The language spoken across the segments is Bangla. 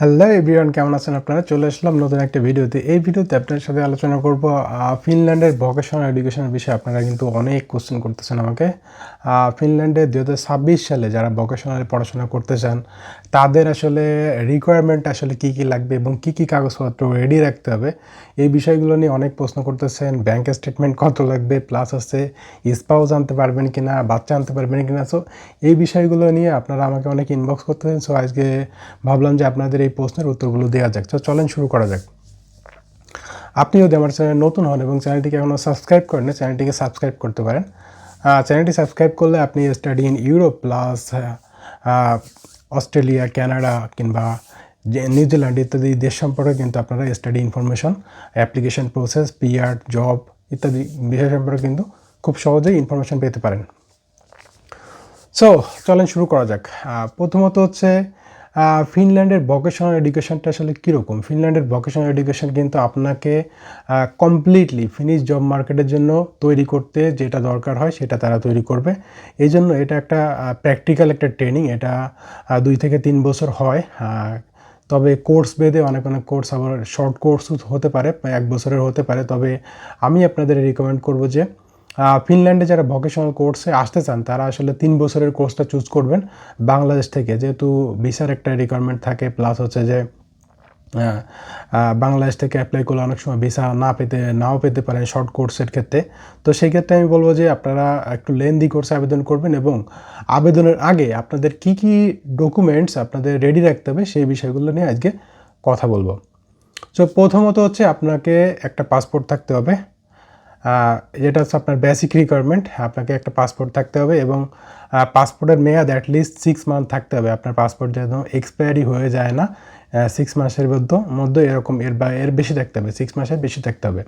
হ্যালো এভরিওয়ান কেমন আছেন আপনারা? চলে আসলাম নতুন একটা ভিডিওতে। এই ভিডিওতে আপনার সাথে আলোচনা করব ফিনল্যান্ডের ভোকেশনাল এডুকেশনের বিষয়ে। আপনারা কিন্তু অনেক কোশ্চেন করতেছেন আমাকে। ফিনল্যান্ডে দু হাজার ছাব্বিশ সালে যারা ভোকেশনাল পড়াশোনা করতে চান, তাদের আসলে রিকোয়ারমেন্ট আসলে কি কি লাগবে এবং কি কি কাগজপত্র রেডি রাখতে হবে? এই বিষয়গুলো নিয়ে অনেক প্রশ্ন করতেছেন। ব্যাংক স্টেটমেন্ট কত লাগবে? প্লাস আছে স্পাউস আনতে পারবেন কিনা? বাচ্চা আনতে পারবেন কিনা? সো এই বিষয়গুলো নিয়ে আপনারা আমাকে অনেক ইনবক্স করতেছেন। সো আজকে ভাবলাম যে আপনাদের এই প্রশ্নের উত্তরগুলো দেওয়া যাক। তো চলেন শুরু করা যাক। আপনি যদি আমার চ্যানেল নতুন হন এবং চ্যানেলটিকে এখনও সাবস্ক্রাইব করেন চ্যানেলটিকে সাবস্ক্রাইব করতে পারেন। চ্যানেলটি সাবস্ক্রাইব করলে আপনি study in Europe plus Australia Canada কিংবা নিউজিল্যান্ড ইত্যাদি দেশ সম্পর্কে কিন্তু আপনারা study information application process PR job ইত্যাদি বিষয় সম্পর্কে কিন্তু খুব সহজেই ইনফরমেশন পেতে পারেন। সো চলেন শুরু করা যাক। প্রথমত হচ্ছে ফিনল্যান্ডের ভোকেশনাল এডুকেশনটা আসলে কীরকম? ফিনল্যান্ডের ভোকেশনাল এডুকেশন কিন্তু আপনাকে কমপ্লিটলি ফিনিশ জব মার্কেটের জন্য তৈরি করতে যেটা দরকার হয় সেটা তারা তৈরি করবে। এই জন্য এটা একটা প্র্যাকটিক্যাল একটা ট্রেনিং এটা দুই থেকে তিন বছর হয়। তবে কোর্স বেদে অনেক অনেক কোর্স আবার শর্ট কোর্স হতে পারে, এক বছরের হতে পারে। তবে আমি আপনাদের রিকমেন্ড করব যে ফিনল্যান্ডে যারা ভোকেশনাল কোর্সে আসতে চান, তারা আসলে তিন বছরের কোর্সটা চুজ করবেন বাংলাদেশ থেকে। যেহেতু ভিসার একটা রিকোয়ারমেন্ট থাকে প্লাস হচ্ছে যে বাংলাদেশ থেকে অ্যাপ্লাই করলে অনেক সময় ভিসা না পেতে, নাও পেতে পারেন শর্ট কোর্সের ক্ষেত্রে। তো সেই ক্ষেত্রে আমি বলব যে, আপনারা একটু লেন্দি কোর্সে আবেদন করবেন এবং আবেদনের আগে আপনাদের কি কি ডকুমেন্টস আপনাদের রেডি রাখতে হবে সেই বিষয়গুলো নিয়ে আজকে কথা বলব। তো প্রথমত হচ্ছে আপনাকে একটা পাসপোর্ট থাকতে হবে। যেটা হচ্ছে আপনার বেসিক রিকোয়ারমেন্ট আপনাকে একটা পাসপোর্ট থাকতে হবে এবং পাসপোর্টের মেয়াদ অ্যাটলিস্ট সিক্স মান্থ থাকতে হবে। আপনার পাসপোর্ট যেন এক্সপায়ারি হয়ে যায় না সিক্স মাসের মধ্যে মধ্যে এরকম এর বা এর বেশি থাকতে হবে সিক্স মাসের বেশি থাকতে হবে।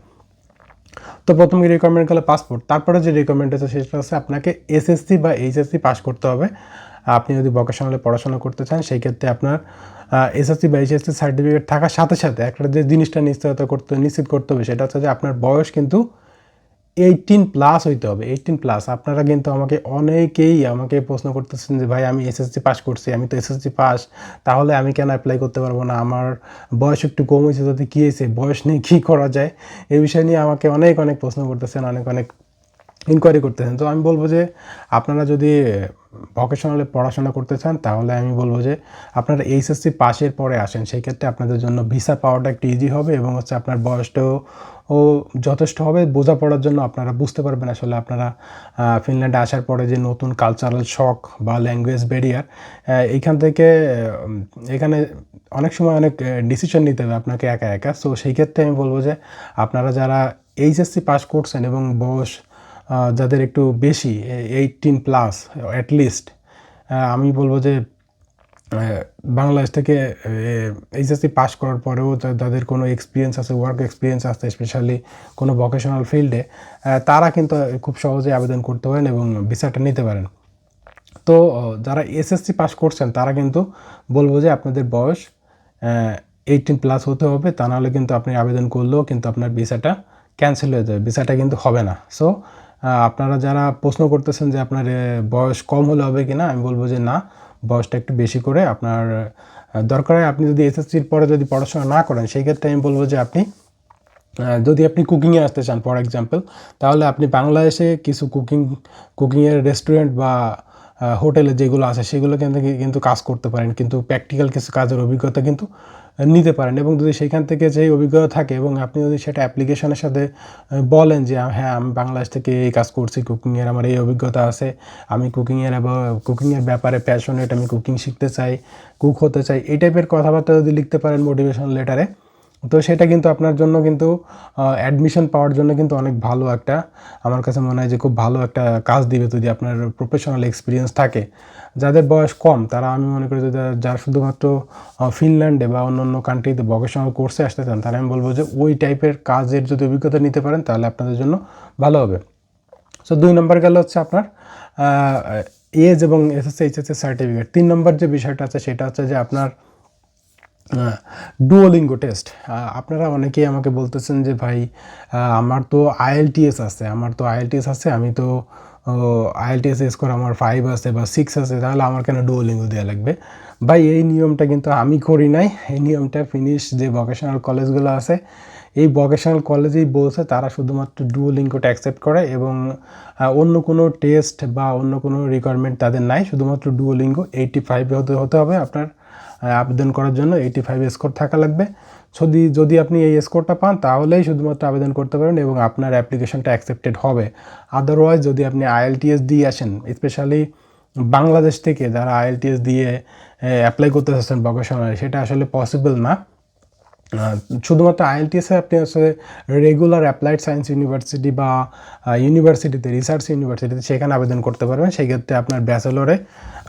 তো প্রথম রিকোয়ারমেন্ট হলো পাসপোর্ট তারপরে যে রিকোয়ারমেন্ট আছে সেটা হচ্ছে আপনাকে এসএসসি বা এইচএসসি পাস করতে হবে। আপনি যদি ভোকেশনালে পড়াশোনা করতে চান, সেই ক্ষেত্রে আপনার এসএসসি বা এইচএসসি সার্টিফিকেট থাকার সাথে সাথে একটা যে জিনিসটা নিশ্চয়তা করতে, নিশ্চিত করতে হবে, সেটা হচ্ছে যে আপনার বয়স কিন্তু এইটিন প্লাস হইতে হবে এইটিন প্লাস আপনারা কিন্তু আমাকে অনেকেই আমাকে প্রশ্ন করতেছেন যে, ভাই, আমি এসএসসি পাস করছি, আমি তো এসএসসি পাস তাহলে আমি কেন অ্যাপ্লাই করতে পারব না? আমার বয়স একটু কম হয়েছে তাতে কী হয়েছে? বয়স নিয়ে কী করা যায়? এই বিষয় নিয়ে আমাকে অনেক অনেক প্রশ্ন করতেছেন, অনেক অনেক ইনকোয়ারি করতেছেন তো আমি বলব যে, আপনারা যদি ভোকেশনালে পড়াশোনা করতে চান, তাহলে আমি বলব যে, আপনারা এইচএসসি পাশের পরে আসেন। সেই ক্ষেত্রে আপনাদের জন্য ভিসা পাওয়াটা একটু ইজি হবে এবং হচ্ছে আপনার বয়সটাও, ও যথেষ্ট হবে। বোঝাপড়ার জন্য আপনারা বুঝতে পারবেন আসলে আপনারা ফিনল্যান্ডে আসার পরে যে নতুন কালচারাল শক বা ল্যাঙ্গুয়েজ ব্যারিয়ার এইখান থেকে এখানে অনেক সময় অনেক ডিসিশন নিতে হবে আপনাকে একা একা। সো সেই ক্ষেত্রে আমি বলব যে, আপনারা যারা এইচএসসি পাস করছেন এবং বয়স যাদের একটু বেশি এইটিন প্লাস অ্যাটলিস্ট আমি বলব যে বাংলাদেশ থেকে এইচএসসি পাশ করার পরেও যাদের কোনো এক্সপিরিয়েন্স আছে ওয়ার্ক এক্সপিরিয়েন্স আছে স্পেশালি কোনো ভোকেশনাল ফিল্ডে তারা কিন্তু খুব সহজে আবেদন করতে পারেন এবং ভিসাটা নিতে পারেন। তো, যারা এসএসসি পাস করছেন, তারা কিন্তু বলব যে আপনাদের বয়স এইটিন প্লাস হতে হবে, তা নাহলে কিন্তু আপনি আবেদন করলেও কিন্তু আপনার ভিসাটা ক্যান্সেল হয়ে যাবে ভিসাটা কিন্তু হবে না। সো আপনারা যারা প্রশ্ন করতেছেন যে আপনার বয়স কম হলে হবে কি না আমি বলব যে না, বয়সটা একটু বেশি করে আপনার দরকার হয় আপনি যদি এসএসসির পরে যদি পড়াশোনা না করেন, সেই ক্ষেত্রে আমি বলব যে আপনি যদি আপনি কুকিংয়ে আসতে চান ফর এক্সাম্পল তাহলে আপনি বাংলাদেশে কিছু কুকিং কুকিংয়ের রেস্টুরেন্ট বা হোটেলে যেগুলো আছে, সেগুলো কিন্তু কিন্তু কাজ করতে পারেন। কিন্তু প্র্যাকটিক্যাল কিছু কাজের অভিজ্ঞতা কিন্তু নিতে পারেন এবং যদি সেখান থেকে যেই অভিজ্ঞতা থাকে এবং আপনি যদি সেটা অ্যাপ্লিকেশনের সাথে বলেন যে হ্যাঁ আমি বাংলাদেশ থেকে এই কাজ করছি কুকিংয়ের আমার এই অভিজ্ঞতা আছে, আমি কুকিংয়ের কুকিংয়ের ব্যাপারে প্যাশনেট আমি কুকিং শিখতে চাই কুক হতে চাই, এই টাইপের কথাবার্তা যদি লিখতে পারেন মোটিভেশন লেটারে তো সেটা কিন্তু আপনার জন্য কিন্তু অ্যাডমিশন পাওয়ার জন্য কিন্তু অনেক ভালো একটা, আমার কাছে মনে হয় যে খুব ভালো একটা কাজ দিবে যদি আপনার প্রফেশনাল এক্সপিরিয়েন্স থাকে। যাদের বয়স কম, তারা আমি মনে করি যে যারা- শুধুমাত্র ফিনল্যান্ডে বা অন্য অন্য কান্ট্রিতে ভোকেশনাল কোর্সে আসতে চান তারা আমি বলব যে ওই টাইপের কাজের যদি অভিজ্ঞতা নিতে পারেন, তাহলে আপনাদের জন্য ভালো হবে। সো দুই নম্বর গেল হচ্ছে আপনার এজ এবং এসএসসি এইচএসসি সার্টিফিকেট তিন নম্বর যে বিষয়টা আছে, সেটা হচ্ছে যে আপনার ডুওলিঙ্গো টেস্ট আপনারা অনেকেই আমাকে বলতেছেন যে ভাই আমার তো আইএলটিএস আছে, আমার তো আইএলটিএস আছে, আমি তো আইএলটিএস স্কোর আমার ফাইভ আছে বা সিক্স আছে, তাহলে আমার কেন ডুয়োলিঙ্গো দেওয়া লাগবে? ভাই, এই নিয়মটা কিন্তু আমি করি নাই। এই নিয়মটা ফিনিশ যে ভোকেশনাল কলেজগুলো আছে, এই ভোকেশনাল কলেজেই বলছে তারা শুধুমাত্র ডুয়োলিঙ্গোটা অ্যাকসেপ্ট করে এবং অন্য কোনো টেস্ট বা অন্য কোনো রিকোয়ারমেন্ট তাদের নাই। শুধুমাত্র ডুয়োলিঙ্গো এইটি ফাইভ হতে হতে হবে আপনার আবেদন করার জন্য। এইটি ফাইভ স্কোর থাকা লাগবে। যদি যদি আপনি এই স্কোরটা পান, তাহলেই শুধুমাত্র আবেদন করতে পারেন এবং আপনার অ্যাপ্লিকেশনটা অ্যাকসেপ্টেড হবে। আদারওয়াইজ যদি আপনি আইএলটিএস দিয়ে আসেন স্পেশালি বাংলাদেশ থেকে যারা আইএলটিএস দিয়ে অ্যাপ্লাই করতে চাচ্ছেন ভোকেশনাল সেটা আসলে পসিবল না। শুধুমাত্র আইএলটিএসে আপনি আসলে রেগুলার অ্যাপ্লাইড সায়েন্স ইউনিভার্সিটি বা ইউনিভার্সিটিতে রিসার্চ ইউনিভার্সিটিতে সেখানে আবেদন করতে পারবেন। সেই ক্ষেত্রে আপনার ব্যাচেলরে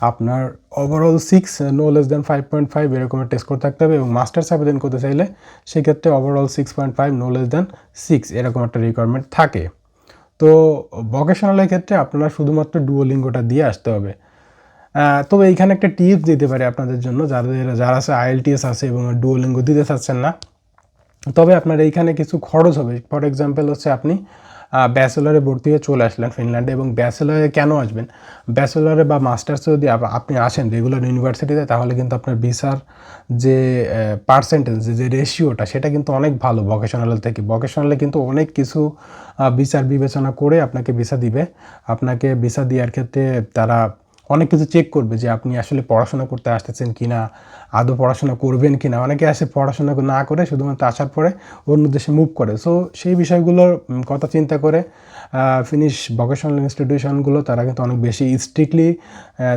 আপনার overall six no less than five point five এরকমের টেস্ট করে থাকতে হবে এবং মাস্টার্স আবেদন করতে চাইলে সেক্ষেত্রে overall six point five no less than six এরকম একটা রিকোয়ারমেন্ট থাকে। তো ভোকেশনালের ক্ষেত্রে আপনারা শুধুমাত্র ডুয়োলিঙ্গোটা দিয়ে আসতে হবে। তবে এইখানে একটা টিপস দিতে পারি আপনাদের জন্য, যাদের যারা আছে আইএলটিএস আছে এবং ডুয়োলিঙ্গো দিতে চাচ্ছেন না, তবে আপনার এইখানে কিছু খরচ হবে। ফর এক্সাম্পল হচ্ছে আপনি ব্যাচেলারে ভর্তি হয়ে চলে আসলেন ফিনল্যান্ডে এবং ব্যাচেলারে কেন আসবেন? ব্যাচেলারে বা মাস্টার্সে যদি আপনি আসেন রেগুলার ইউনিভার্সিটিতে তাহলে কিন্তু আপনার ভিসার যে পার্সেন্টেজ যে রেশিওটা সেটা কিন্তু অনেক ভালো ভকেশনাল থেকে। ভোকেশনালে কিন্তু অনেক কিছু বিচার বিবেচনা করে আপনাকে ভিসা দিবে। আপনাকে ভিসা দেওয়ার ক্ষেত্রে তারা অনেক কিছু চেক করবে যে আপনি আসলে পড়াশোনা করতে আসতেছেন কি না আদৌ পড়াশোনা করবেন কি না অনেকে আসে পড়াশোনা না করে শুধুমাত্র আসার পরে অন্য দেশে মুভ করে। সো সেই বিষয়গুলোর কথা চিন্তা করে ফিনিশ ভকেশনাল ইনস্টিটিউশনগুলো তারা কিন্তু অনেক বেশি স্ট্রিক্টলি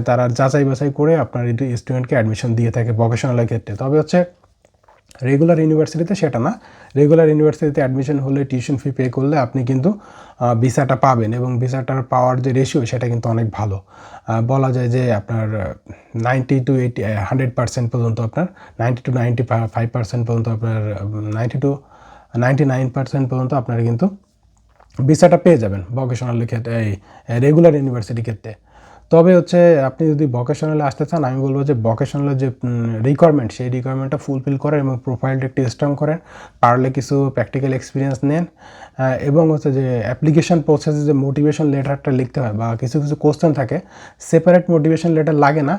তারা যাচাই বাছাই করে আপনার স্টুডেন্টকে অ্যাডমিশন দিয়ে থাকে ভকেশনালের ক্ষেত্রে। তবে হচ্ছে রেগুলার ইউনিভার্সিটিতে সেটা না। রেগুলার ইউনিভার্সিটিতে অ্যাডমিশন হলে টিউশন ফি পে করলে আপনি কিন্তু ভিসাটা পাবেন এবং ভিসাটার পাওয়ার যে রেশিও সেটা কিন্তু অনেক ভালো। বলা যায় যে আপনার ninety to eighty hundred percent পর্যন্ত আপনার ninety to ninety five percent পর্যন্ত আপনার ninety to ninety nine percent পর্যন্ত আপনার কিন্তু ভিসাটা পেয়ে যাবেন ভোকেশনাল ক্ষেত্রে, এই রেগুলার ইউনিভার্সিটি ক্ষেত্রে। তবে হচ্ছে আপনি যদি ভোকেশনালে আসতে চান, আমি বলব যে ভোকেশনালের যে রিকোয়ারমেন্ট সেই রিকোয়ারমেন্টটা ফুলফিল করেন এবং প্রোফাইলটা একটু স্ট্রং করেন, পারলে কিছু প্র্যাকটিক্যাল এক্সপিরিয়েন্স নেন এবং হচ্ছে যে অ্যাপ্লিকেশন প্রসেসে যে মোটিভেশন লেটারটা লিখতে হয় বা কিছু কিছু কোশ্চেন থাকে সেপারেট মোটিভেশন লেটার লাগে না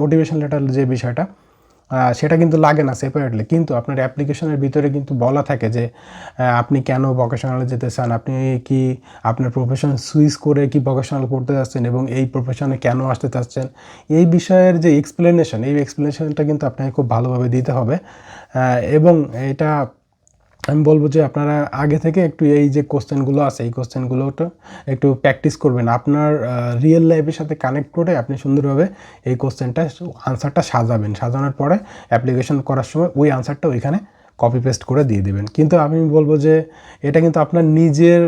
মোটিভেশন লেটার যে বিষয়টা সেটা কিন্তু লাগে না সেপারেটলি কিন্তু আপনার অ্যাপ্লিকেশনের ভিতরে কিন্তু বলা থাকে যে আপনি কেন ভকেশনালে যেতে চান? আপনি কি আপনার প্রফেশন সুইচ করে কি ভকেশনাল করতে চাচ্ছেন এবং এই প্রফেশনে কেন আসতে চাচ্ছেন? এই বিষয়ের যে এক্সপ্লেনেশন এই এক্সপ্লেনেশনটা কিন্তু আপনাকে খুব ভালোভাবে দিতে হবে। এবং এটা আমি বলব যে আপনারা আগে থেকে একটু এই যে কোশ্চেনগুলো আছে, এই কোশ্চেনগুলোটা একটু প্র্যাকটিস করবেন। আপনার রিয়েল লাইফের সাথে কানেক্ট করে আপনি সুন্দরভাবে এই কোশ্চেনটা আনসারটা সাজাবেন। সাজানোর পরে অ্যাপ্লিকেশন করার সময় ওই আনসারটা ওইখানে কপি পেস্ট করে দিয়ে দেবেন। কিন্তু আমি বলব যে এটা কিন্তু আপনার নিজের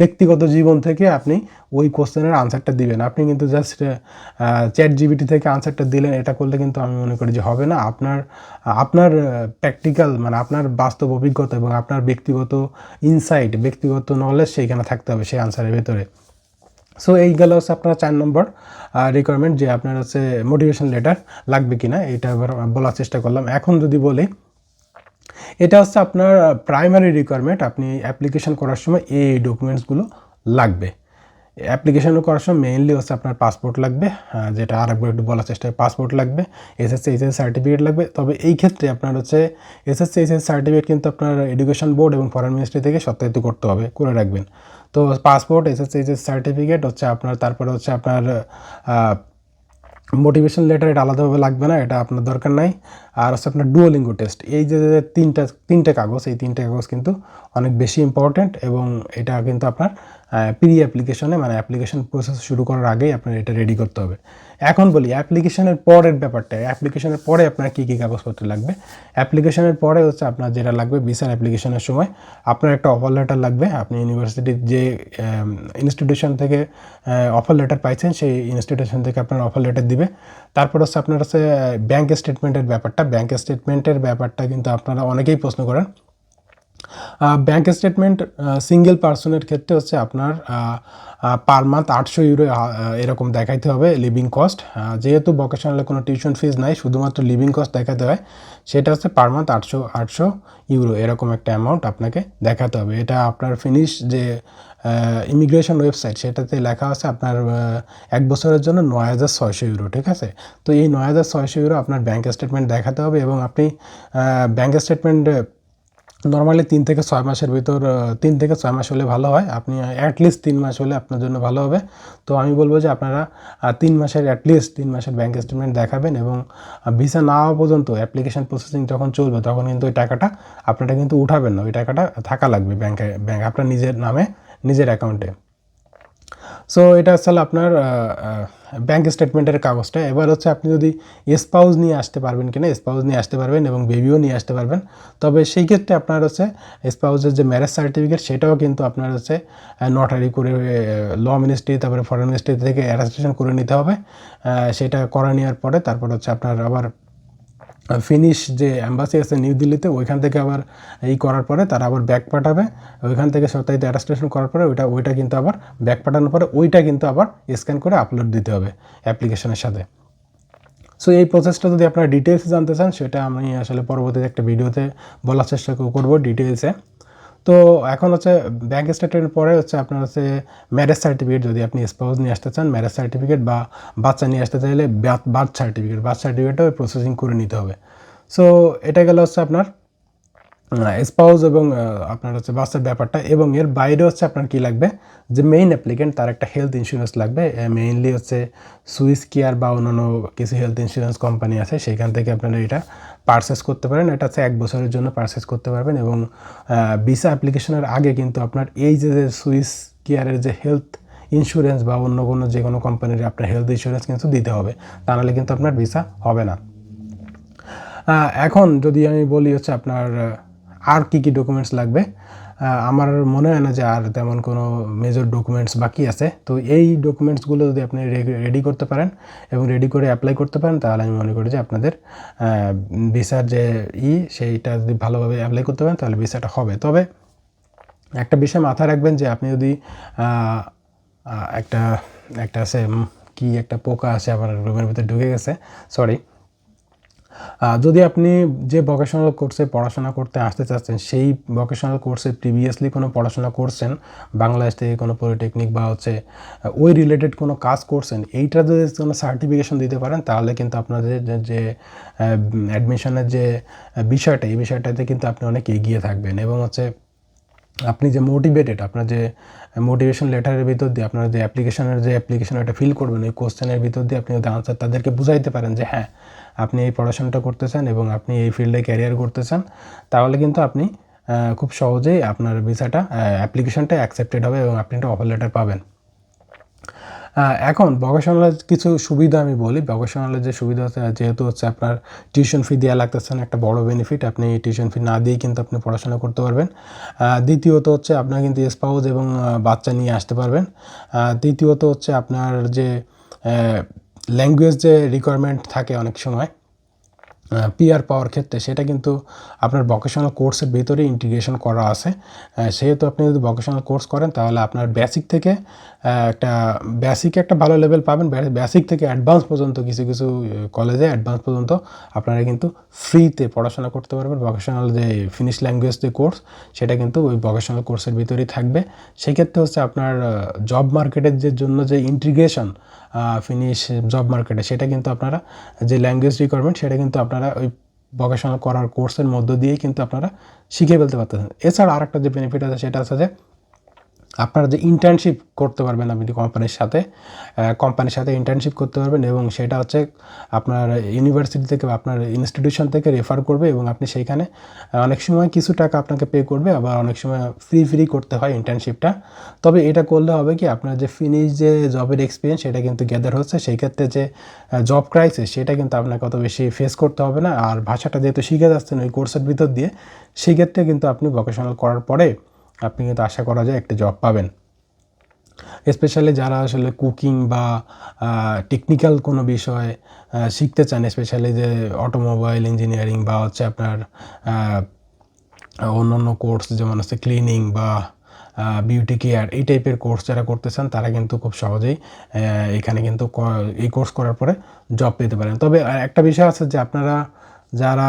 ব্যক্তিগত জীবন থেকে আপনি ওই কোশ্চেনের আনসারটা দিবেন। আপনি কিন্তু জাস্ট চ্যাট জিবিটি থেকে আনসারটা দিলেন, এটা করলে কিন্তু আমি মনে করি যে হবে না। আপনার আপনার প্র্যাকটিক্যাল মানে আপনার বাস্তব অভিজ্ঞতা এবং আপনার ব্যক্তিগত ইনসাইট ব্যক্তিগত নলেজ সেইখানে থাকতে হবে সেই আনসারের ভেতরে। সো এই গেল হচ্ছে আপনার চার নম্বর রিকোয়ারমেন্ট যে আপনার হচ্ছে মোটিভেশন লেটার লাগবে কি না এটা বলার চেষ্টা করলাম। এখন যদি বলি, এটা হচ্ছে আপনার প্রাইমারি রিকোয়ারমেন্ট আপনি অ্যাপ্লিকেশন করার সময় এই ডকুমেন্টসগুলো লাগবে। অ্যাপ্লিকেশন করার সময় মেইনলি হচ্ছে আপনার পাসপোর্ট লাগবে যেটা আর একবার একটু বলার চেষ্টা পাসপোর্ট লাগবে এসএসসি এইচএস সার্টিফিকেট লাগবে। তবে এই ক্ষেত্রে আপনার হচ্ছে এসএসসি এইচএস সার্টিফিকেট কিন্তু আপনার এডুকেশন বোর্ড এবং ফরেন মিনিস্ট্রি থেকে সত্যায়িত করতে হবে, করে রাখবেন। তো পাসপোর্ট এসএসসি এইচএস সার্টিফিকেট হচ্ছে আপনার, তারপরে হচ্ছে আপনার মোটিভেশন লেটার এটা আলাদাভাবে লাগবে না, এটা আপনার দরকার নাই। আর হচ্ছে আপনার ডুয়োলিঙ্গো টেস্ট এই যে তিনটা, তিনটে কাগজ, এই তিনটে কাগজ কিন্তু অনেক বেশি ইম্পর্ট্যান্ট এবং এটা কিন্তু আপনার প্রি অ্যাপ্লিকেশনে মানে অ্যাপ্লিকেশন প্রসেস শুরু করার আগেই আপনার এটা রেডি করতে হবে। এখন বলি অ্যাপ্লিকেশনের পরের ব্যাপারটা অ্যাপ্লিকেশনের পরে আপনার কী কী কাগজপত্র লাগবে? অ্যাপ্লিকেশনের পরে হচ্ছে আপনার যেটা লাগবে ভিসার অ্যাপ্লিকেশনের সময় আপনার একটা অফার লেটার লাগবে। আপনি ইউনিভার্সিটির যে ইনস্টিটিউশন থেকে অফার লেটার পাইছেন, সেই ইনস্টিটিউশন থেকে আপনার অফার লেটার দিবে। তারপর হচ্ছে আপনার হচ্ছে ব্যাঙ্ক স্টেটমেন্টের ব্যাপারটা। ব্যাঙ্ক স্টেটমেন্টের ব্যাপারটা কিন্তু আপনারা অনেকেই প্রশ্ন করেন। ব্যাঙ্ক স্টেটমেন্ট সিঙ্গেল পার্সনের ক্ষেত্রে হচ্ছে আপনার পার মান্থ আটশো ইউরো এরকম দেখাইতে হবে লিভিং কস্ট যেহেতু ভোকেশনালে কোনো টিউশন ফিজ নাই, শুধুমাত্র লিভিং কস্ট দেখাতে হয়, সেটা হচ্ছে পার মান্থ আটশো আটশো ইউরো এরকম একটা অ্যামাউন্ট আপনাকে দেখাতে হবে। এটা আপনার ফিনিশ যে ইমিগ্রেশন ওয়েবসাইট সেটাতে লেখা আছে আপনার এক বছরের জন্য নয় হাজার ছয়শো ইউরো ঠিক আছে? তো এই নয় হাজার ছয়শো ইউরো আপনার ব্যাঙ্ক স্টেটমেন্ট দেখাতে হবে এবং আপনি ব্যাঙ্ক স্টেটমেন্ট নর্মালি তিন থেকে ছয় মাসের ভিতর তিন থেকে ছয় মাস হলে ভালো হয়। আপনি অ্যাটলিস্ট তিন মাস হলে আপনার জন্য ভালো হবে। তো আমি বলব যে আপনারা তিন মাসের অ্যাটলিস্ট তিন মাসের ব্যাঙ্ক স্টেটমেন্ট দেখাবেন এবং ভিসা না হওয়া পর্যন্ত অ্যাপ্লিকেশান প্রসেসিং যখন চলবে, তখন কিন্তু ওই টাকাটা আপনারা কিন্তু উঠাবেন না। ওই টাকাটা থাকা লাগবে ব্যাঙ্কে ব্যাঙ্ক আপনার নিজের নামে, নিজের অ্যাকাউন্টে সো এটা হলো আপনার ব্যাংক স্টেটমেন্টের কাগজটা। এবার হচ্ছে আপনি যদি স্পাউস নিয়ে আসতে পারবেন কিনা স্পাউস নিয়ে আসতে পারবেন এবং বেবিও নিয়ে আসতে পারবেন। তবে সেই ক্ষেত্রে আপনার হচ্ছে স্পাউসের যে ম্যারেজ সার্টিফিকেট সেটাও কিন্তু আপনার হচ্ছে নটারি করে ল মিনিস্ট্রি তারপরে ফরেন মিনিস্ট্রি থেকে অ্যারেস্ট্রেশন করে নিতে হবে। সেটা করে নেওয়ার পরে তারপর হচ্ছে আপনার আবার ফিনিশ যে অ্যাম্বাসি আছে নিউ দিল্লিতে ওইখান থেকে আবার এই করার পরে তারা আবার ব্যাক পাঠাবে। ওইখান থেকে সপ্তাহে অ্যারেস্টেশন করার পরে ওইটা ওইটা কিন্তু আবার ব্যাক পাঠানোর পরে ওইটা কিন্তু আবার স্ক্যান করে আপলোড দিতে হবে অ্যাপ্লিকেশনের সাথে। সো এই প্রসেসটা যদি আপনারা ডিটেলসে জানতে চান, সেটা আমি আসলে পরবর্তীতে একটা ভিডিওতে বলার চেষ্টা করব ডিটেলসে তো এখন হচ্ছে ব্যাঙ্ক স্টেটমেন্ট পরে হচ্ছে আপনার হচ্ছে ম্যারেজ সার্টিফিকেট যদি আপনি স্পাউস নিয়ে আসতে চান ম্যারেজ সার্টিফিকেট বা বাচ্চা নিয়ে আসতে চাইলে বার্থ সার্টিফিকেট বার্থ সার্টিফিকেটও প্রসেসিং করে নিতে হবে। সো এটা গেল হচ্ছে আপনার স্পাউস এবং আপনার হচ্ছে বাচ্চার ব্যাপারটা এবং এর বাইরে হচ্ছে আপনার কি লাগবে? যে মেইন অ্যাপ্লিকেন্ট তার একটা হেলথ ইন্স্যুরেন্স লাগবে মেইনলি হচ্ছে সুইস কেয়ার বা অন্যান্য কিছু হেলথ ইন্স্যুরেন্স কোম্পানি আছে, সেখান থেকে আপনারা এটা পারচেস করতে পারেন। এটা হচ্ছে এক বছরের জন্য পারচেস করতে পারবেন এবং ভিসা অ্যাপ্লিকেশনের আগে কিন্তু আপনার এই যে সুইস কেয়ারের যে হেলথ ইন্স্যুরেন্স বা অন্য কোনো যে কোনো কোম্পানির আপনার হেলথ ইন্স্যুরেন্স কিন্তু দিতে হবে, তা নাহলে কিন্তু আপনার ভিসা হবে না। এখন যদি আমি বলি হচ্ছে আপনার আর কি কি ডকুমেন্টস লাগবে? আমার মনে হয় না যে আর তেমন কোনো মেজর ডকুমেন্টস বাকি আছে। তো এই ডকুমেন্টসগুলো যদি আপনি রেডি করতে পারেন এবং রেডি করে অ্যাপ্লাই করতে পারেন, তাহলে আমি মনে করি যে আপনাদের ভিসার যে ই, সেইটা যদি ভালোভাবে অ্যাপ্লাই করতে পারেন, তাহলে ভিসাটা হবে। তবে একটা বিষয় মাথায় রাখবেন যে আপনি যদি একটা একটা আছে কি একটা পোকা আছে আমার রুমের ভিতরে ঢুকে গেছে সরি যদি আপনি যে ভোকেশনাল কোর্সে পড়াশোনা করতে আসতে চাচ্ছেন, সেই ভোকেশনাল কোর্সে প্রিভিয়াসলি কোনো পড়াশোনা করছেন, বাংলাদেশ থেকে কোনো পলিটেকনিক বা হচ্ছে ওই রিলেটেড কোনো কাজ করছেন, এইটা যদি কোনো সার্টিফিকেশন দিতে পারেন, তাহলে কিন্তু আপনাদের যে- অ্যাডমিশনের যে বিষয়টা, এই বিষয়টাতে কিন্তু আপনি অনেক এগিয়ে থাকবেন এবং হচ্ছে, আপনি যে মোটিভেটেড আপনার যে মোটিভেশন লেটারের ভিতর দিয়ে, আপনার যে অ্যাপ্লিকেশনের যে অ্যাপ্লিকেশন ওটা ফিল করবেন, ওই কোশ্চেনের ভিতর দিয়ে আপনি যদি আনসার তাদেরকে বুঝাইতে পারেন যে হ্যাঁ আপনি এই পড়াশোনাটা করতে চান এবং আপনি এই ফিল্ডে ক্যারিয়ার করতে চান তাহলে কিন্তু আপনি খুব সহজেই আপনার ভিসাটা অ্যাপ্লিকেশনটা অ্যাকসেপ্টেড হবে এবং আপনি একটা অফার লেটার পাবেন। এখন ভোকেশনালের কিছু সুবিধা আমি বলি। ভোকেশনালের যে সুবিধা আছে, যেহেতু হচ্ছে আপনার টিউশন ফি দেওয়া লাগতেছে না, একটা বড় বেনিফিট আপনি টিউশন ফি না দিয়েই কিন্তু আপনি পড়াশোনা করতে পারবেন। দ্বিতীয়ত হচ্ছে আপনার কিন্তু স্পাউস এবং বাচ্চা নিয়ে আসতে পারবেন। তৃতীয়ত হচ্ছে আপনার যে ল্যাঙ্গুয়েজ যে রিকোয়ারমেন্ট থাকে অনেক সময় পিআর পাওয়ার ক্ষেত্রে সেটা কিন্তু আপনার ভোকেশনাল কোর্সের ভিতরে ইন্টিগ্রেশন করা আছে। সেহেতু আপনি যদি ভোকেশনাল কোর্স করেন, তাহলে আপনার বেসিক থেকে একটা বেসিক একটা ভালো লেভেল পাবেন। বেসিক থেকে অ্যাডভান্স পর্যন্ত কিছু কিছু কলেজে অ্যাডভান্স পর্যন্ত আপনারা কিন্তু ফ্রিতে পড়াশোনা করতে পারবেন। ভোকেশনাল যে ফিনিশ ল্যাঙ্গুয়েজ যে কোর্স সেটা কিন্তু ওই ভোকেশনাল কোর্সের ভিতরেই থাকবে। সেক্ষেত্রে হচ্ছে আপনার জব মার্কেটের যে জন্য যে ইন্টিগ্রেশন ফিনিশ জব মার্কেটে সেটা কিন্তু আপনারা যে ল্যাঙ্গুয়েজ রিকোয়ারমেন্ট সেটা কিন্তু আপনারা ওই ভোকেশনাল করার কোর্সের মধ্য দিয়েই কিন্তু আপনারা শিখে ফেলতে পারতেছেন। এছাড়া আরেকটা যে বেনিফিট আছে, সেটা আছে যে আপনারা যে ইন্টার্নশিপ করতে পারবেন আপনি কোম্পানির সাথে কোম্পানির সাথে ইন্টার্নশিপ করতে পারবেন এবং সেটা হচ্ছে আপনার ইউনিভার্সিটি থেকে বা আপনার ইনস্টিটিউশন থেকে রেফার করবে এবং আপনি সেইখানে অনেক সময় কিছু টাকা আপনাকে পে করবে, আবার অনেক সময় ফ্রি ফ্রি করতে হয় ইন্টার্নশিপটা তবে এটা করলে হবে কি, আপনার যে ফিনিশ যে জবের এক্সপিরিয়েন্স সেটা কিন্তু গ্যাদার হচ্ছে। সেই ক্ষেত্রে যে জব ক্রাইসিস সেটা কিন্তু আপনাকে অত বেশি ফেস করতে হবে না। আর ভাষাটা যেহেতু শিখে যাচ্ছেন ওই কোর্সের ভিতর দিয়ে সেই ক্ষেত্রে কিন্তু আপনি ভোকেশনাল করার পরে আপনি কিন্তু আশা করা যায় একটা জব পাবেন। স্পেশালি যারা আসলে কুকিং বা টেকনিক্যাল কোনো বিষয় শিখতে চান স্পেশালি যে অটোমোবাইল ইঞ্জিনিয়ারিং বা হচ্ছে আপনার অন্যান্য কোর্স যেমন হচ্ছে ক্লিনিং বা বিউটি কেয়ার এই টাইপের কোর্স যারা করতে চান, তারা কিন্তু খুব সহজেই এখানে কিন্তু এই কোর্স করার পরে জব পেতে পারেন। তবে একটা বিষয় আছে যে আপনারা যারা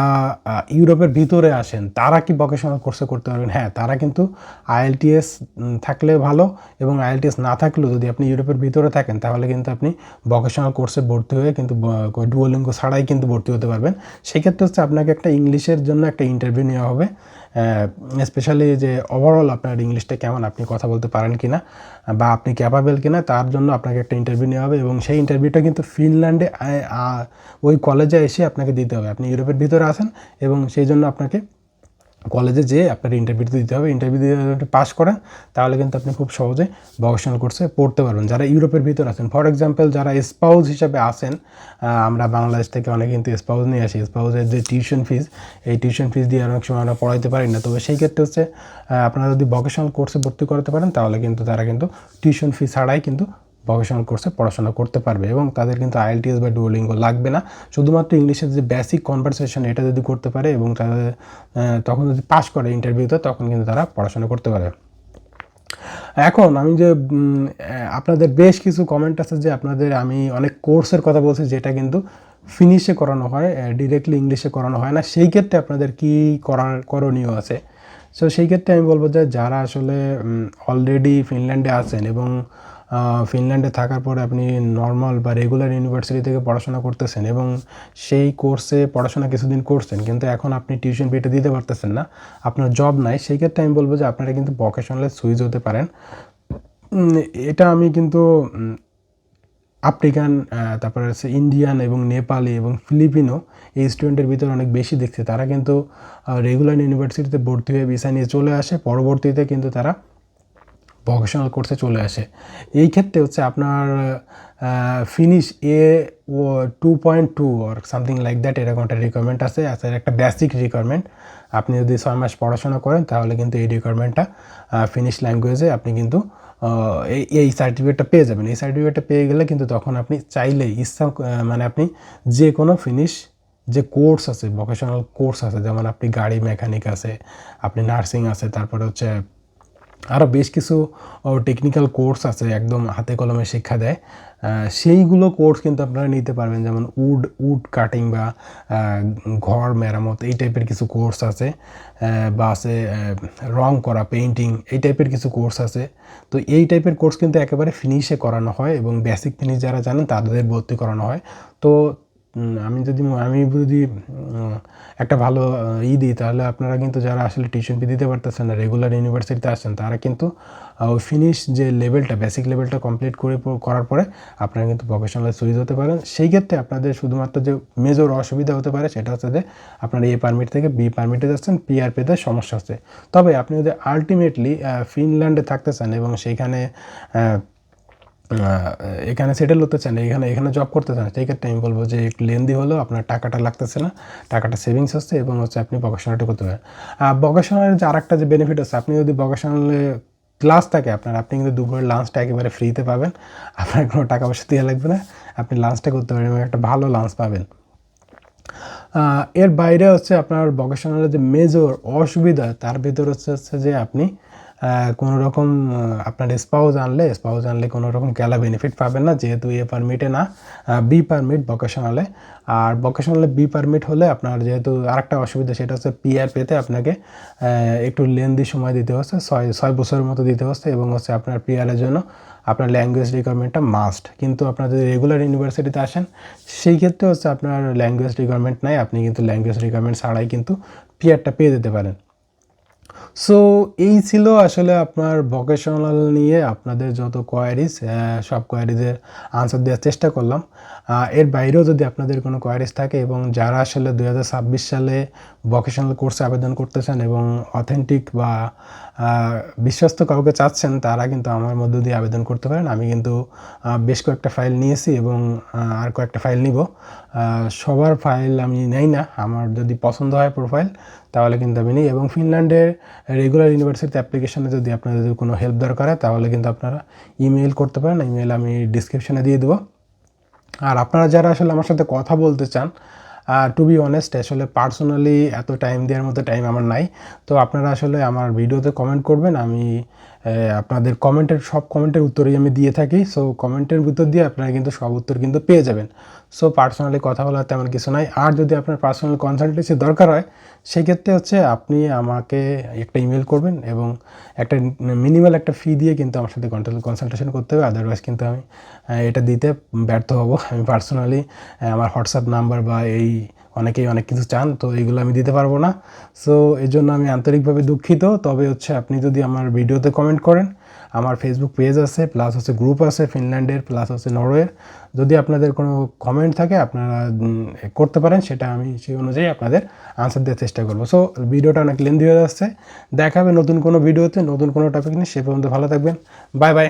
ইউরোপের ভিতরে আসেন, তারা কি ভোকেশনাল কোর্সে করতে পারবেন? হ্যাঁ তারা কিন্তু আইএলটিএস থাকলে ভালো এবং আইএলটিএস না থাকলেও যদি আপনি ইউরোপের ভিতরে থাকেন, তাহলে কিন্তু আপনি ভোকেশনাল কোর্সে ভর্তি হয়ে কিন্তু ডুয়োলিঙ্গ ছাড়াই কিন্তু ভর্তি হতে পারবেন। সেক্ষেত্রে হচ্ছে আপনাকে একটা ইংলিশের জন্য একটা ইন্টারভিউ নেওয়া হবে। স্পেশালি যে ওভারঅল আপনার ইংলিশটা কেমন, আপনি কথা বলতে পারেন কি না বা আপনি ক্যাপাবেল কি না তার জন্য আপনাকে একটা ইন্টারভিউ নেওয়া হবে এবং সেই ইন্টারভিউটা কিন্তু ফিনল্যান্ডে ওই কলেজে এসে আপনাকে দিতে হবে। আপনি ইউরোপের ভিতরে আসেন এবং সেই জন্য আপনাকে কলেজে যেয়ে আপনার ইন্টারভিউ দিতে হবে। ইন্টারভিউ দিয়ে যদি পাস করেন, তাহলে কিন্তু আপনি খুব সহজে ভকেশনাল কোর্সে পড়তে পারবেন। যারা ইউরোপের ভিতরে আছেন ফর এক্সাম্পল যারা স্পাউস হিসাবে আসেন আমরা বাংলাদেশ থেকে অনেক কিন্তু স্পাউস নিয়ে আসি। স্পাউসের যে টিউশন ফিস এই টিউশন ফিস দিয়ে অনেক সময় আমরা পড়াইতে পারি না। তবে সেই ক্ষেত্রে হচ্ছে আপনারা যদি ভকেশনাল কোর্সে ভর্তি করাতে পারেন, তাহলে কিন্তু তারা কিন্তু টিউশন ফি ছাড়াই কিন্তু ভকেশনাল কোর্সে পড়াশোনা করতে পারবে এবং তাদের কিন্তু আইএলটিএস বা ডুয়োলিঙ্গো লাগবে না। শুধুমাত্র ইংলিশের যে বেসিক কনভারসেশন এটা যদি করতে পারে এবং তাদের তখন যদি পাস করে ইন্টারভিউতে তখন কিন্তু তারা পড়াশোনা করতে পারে। এখন আমি যে আপনাদের বেশ কিছু কমেন্ট আছে যে আপনাদের আমি অনেক কোর্সের কথা বলছি যেটা কিন্তু ফিনিশে করানো হয় ডিরেক্টলি ইংলিশে করানো হয় না। সেই ক্ষেত্রে আপনাদের কি করার করণীয় আছে? সো সেই ক্ষেত্রে আমি বলব যে যারা আসলে অলরেডি ফিনল্যান্ডে আছেন এবং ফিনল্যান্ডে থাকার পরে আপনি নর্মাল বা রেগুলার ইউনিভার্সিটি থেকে পড়াশোনা করতেছেন এবং সেই কোর্সে পড়াশোনা কিছুদিন করছেন, কিন্তু এখন আপনি টিউশন ফিটা দিতে পারতেছেন না, আপনার জব নাই সেই ক্ষেত্রে আমি বলব যে আপনারা কিন্তু ভকেশনালে সুইচ হতে পারেন। এটা আমি কিন্তু আফ্রিকান তারপরে হচ্ছে ইন্ডিয়ান এবং নেপালি এবং ফিলিপিনো এই স্টুডেন্টের ভিতরে অনেক বেশি দেখছে। তারা কিন্তু রেগুলার ইউনিভার্সিটিতে ভর্তি হয়ে ভিসা নিয়ে চলে আসে, পরবর্তীতে কিন্তু তারা ভকেশনাল কোর্সে চলে আসে। এই ক্ষেত্রে হচ্ছে আপনার Finnish A O two point two or something like that এরকম একটা রিকোয়ারমেন্ট আছে। আছে একটা বেসিক রিকোয়ারমেন্ট আপনি যদি ছয় মাস পড়াশোনা করেন, তাহলে কিন্তু এই রিকোয়ারমেন্টটা ফিনিশ ল্যাঙ্গুয়েজে আপনি কিন্তু এই এই সার্টিফিকেটটা পেয়ে যাবেন। এই সার্টিফিকেটটা পেয়ে গেলে কিন্তু তখন আপনি চাইলেই ইচ্ছা মানে আপনি যে কোনো ফিনিশ যে কোর্স আছে ভোকেশনাল কোর্স আছে, যেমন আপনি গাড়ি মেকানিক আছে, আপনি নার্সিং আছে, তারপরে হচ্ছে আরও বেশ কিছু টেকনিক্যাল কোর্স আছে একদম হাতে কলমে শিক্ষা দেয়। সেইগুলো কোর্স কিন্তু আপনারা নিতে পারবেন, যেমন উড উড কাটিং বা ঘর মেরামত এই টাইপের কিছু কোর্স আছে। বা আছে রং করা পেইন্টিং এই টাইপের কিছু কোর্স আছে। তো এই টাইপের কোর্স কিন্তু একেবারে ফিনিশে করানো হয় এবং বেসিক ফিনিশ যারা জানেন তাদের ভর্তি করানো হয়। তো আমি যদি আমি যদি একটা ভালো ই দিই তাহলে আপনারা কিন্তু যারা আসলে টিউশন ফি দিতে পারতেছেন না রেগুলার ইউনিভার্সিটিতে আসছেন তারা কিন্তু ওই ফিনিশ যে লেভেলটা বেসিক লেভেলটা কমপ্লিট করে করার পরে আপনারা কিন্তু প্রফেশনাল সুইচ হতে পারেন। সেই ক্ষেত্রে আপনাদের শুধুমাত্র যে মেজর অসুবিধা হতে পারে সেটা হচ্ছে যে আপনারা এ পারমিট থেকে বি পারমিটে যাচ্ছেন পিআর পেতে সমস্যা হচ্ছে। তবে আপনি যদি আলটিমেটলি ফিনল্যান্ডে থাকতে চান এবং আহ, এখানে সেটেল হতে চান এখানে এখানে জব করতে চান সেই ক্ষেত্রে আমি বলব যে একটু লেন্দি হলেও আপনার টাকাটা লাগতেছে না, টাকাটা সেভিংস হচ্ছে এবং হচ্ছে আপনি ভকেশনালটা করতে পারেন। আর ভকেশনালের যে আরেকটা যে বেনিফিট আছে, আপনি যদি ভকেশনালে ক্লাস থাকে আপনার, আপনি কিন্তু দুপুরের লাঞ্চটা একেবারে ফ্রিতে পাবেন, আপনার কোনো টাকা পয়সা দেওয়া লাগবে না, আপনি লাঞ্চটা করতে পারেন এবং একটা ভালো লাঞ্চ পাবেন। এর বাইরে হচ্ছে আপনার ভকেশনালের যে মেজর অসুবিধা, তার ভিতর হচ্ছে হচ্ছে যে আপনি কোনো রকম আপনার স্পাউস আনলে স্পাউস আনলে কোনো রকম ক্যালা বেনিফিট পাবেন না, যেহেতু এ পারমিটে না বি পারমিট ভকেশনালে আর ভকেশনালে বি পারমিট হলে আপনার যেহেতু আরেকটা অসুবিধা, সেটা হচ্ছে পিআর পেতে আপনাকে একটু লেন্দি সময় দিতে হচ্ছে, ছয় ছয় বছরের মতো দিতে হচ্ছে এবং হচ্ছে আপনার পিআরের জন্য আপনার ল্যাঙ্গুয়েজ রিকোয়ারমেন্টটা মাস্ট কিন্তু আপনার যদি রেগুলার ইউনিভার্সিটিতে আসেন, সেই ক্ষেত্রে হচ্ছে আপনার ল্যাঙ্গুয়েজ রিকোয়ারমেন্ট নাই, আপনি কিন্তু ল্যাঙ্গুয়েজ রিকোয়ারমেন্ট ছাড়াই কিন্তু পিআরটা পেয়ে যেতে পারেন। সো এই ছিল আসলে আপনার ভোকেশনাল নিয়ে আপনাদের যত কোয়ারিজ সব কোয়ারিজের আনসার দেওয়ার চেষ্টা করলাম। এর বাইরেও যদি আপনাদের কোনো কোয়ারিজ থাকে এবং যারা আসলে দুই হাজার ছাব্বিশ সালে ভোকেশনাল কোর্সে আবেদন করতেছেন এবং অথেন্টিক বা বিশ্বস্ত কাউকে চাচ্ছেন, তারা কিন্তু আমার মধ্য দিয়ে আবেদন করতে পারেন। আমি কিন্তু বেশ কয়েকটা ফাইল নিয়েছি এবং আর কয়েকটা ফাইল নিব। সবার ফাইল আমি নেই না। আমার যদি পছন্দ হয় প্রোফাইল তাহলে কিন্তু আমি নিই। এবং ফিনল্যান্ডের রেগুলার ইউনিভার্সিটি অ্যাপ্লিকেশনে যদি আপনাদের কোনো হেল্প দরকার হয়, তাহলে কিন্তু আপনারা ইমেল করতে পারেন। ইমেল আমি ডিসক্রিপশনে দিয়ে দেবো। আর আপনারা যারা আসলে আমার সাথে কথা বলতে চান টু বি অনেস্ট আসলে পার্সোনালি এত টাইম দেওয়ার মতো টাইম আমার নাই। তো আপনারা আসলে আমার ভিডিওতে কমেন্ট করবেন, আমি আপনাদের কমেন্টের সব কমেন্টের উত্তরই আমি দিয়ে থাকি। সো কমেন্টের উত্তর দিয়ে আপনারা কিন্তু সব উত্তর কিন্তু পেয়ে যাবেন। সো পার্সোনালি কথা বলার তেমন কিছু নাই। আর যদি আপনার পার্সোনাল কনসালটেন্সি দরকার হয় সেক্ষেত্রে হচ্ছে আপনি আমাকে একটা ইমেল করবেন এবং একটা মিনিমাল একটা ফি দিয়ে কিন্তু আমার সাথে কনসালটেশন করতে হবে। আদারওয়াইজ কিন্তু আমি এটা দিতে ব্যর্থ হব। আমি পার্সোনালি আমার হোয়াটসঅ্যাপ নাম্বার বা এই অনেকেই অনেক কিছু চান, তো এগুলো আমি দিতে পারব না। সো এই জন্য আমি আন্তরিকভাবে দুঃখিত। তবে হচ্ছে আপনি যদি আমার ভিডিওতে কমেন্ট করেন আমার ফেসবুক পেজ আছে প্লাস হচ্ছে গ্রুপ আছে ফিনল্যান্ডের প্লাস হচ্ছে নরওয়ের যদি আপনাদের কোনো কমেন্ট থাকে, আপনারা করতে পারেন, সেটা আমি সেই অনুযায়ী আপনাদের আনসার দেওয়ার চেষ্টা করব। সো ভিডিওটা অনেক লেন্দি হয়ে যাচ্ছে। দেখাবে নতুন কোনো ভিডিওতে, নতুন কোনো টপিক নিয়ে, সে পর্যন্ত ভালো থাকবেন। Bye bye